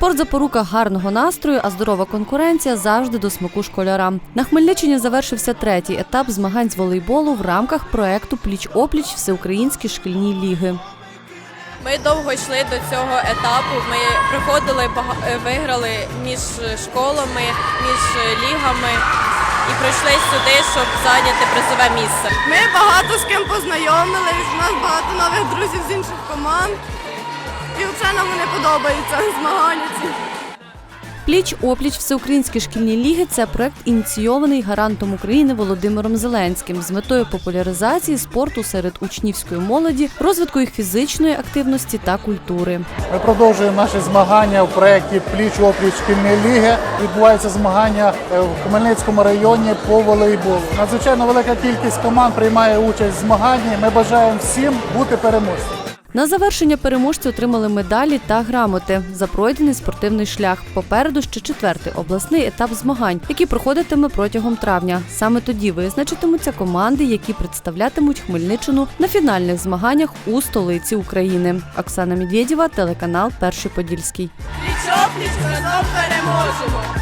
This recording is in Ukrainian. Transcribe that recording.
Спорт запорука гарного настрою, а здорова конкуренція завжди до смаку школярам. На Хмельниччині завершився третій етап змагань з волейболу в рамках проекту Пліч опліч Всеукраїнські шкільні ліги. Ми довго йшли до цього етапу. Ми приходили е, виграли між школами, між лігами і прийшли сюди, щоб зайняти призове місце. Ми багато з ким познайомились, у нас багато нових друзів з інших команд. І взагалі нам вони подобаються змагання ці. Пліч опліч Всеукраїнські шкільні ліги це проект ініційований гарантом України Володимиром Зеленським з метою популяризації спорту серед учнівської молоді, розвитку їх фізичної активності та культури. Ми продовжуємо наші змагання в проєкті Пліч опліч шкільні ліги. Відбуваються змагання е, в Хмельницькому районі по волейболу. Надзвичайно велика кількість команд приймає участь в змаганні. Ми бажаємо всім бути переможцями. На завершення переможці отримали медалі та грамоти за пройдений спортивний шлях. Попереду ще четвертий обласний етап змагань, який проходитиме протягом травня. Саме тоді визначитимуться команди, які представлятимуть Хмельниччину на фінальних змаганнях у столиці України. Оксана Медведєва, телеканал Перший Подільський. Разом переможемо!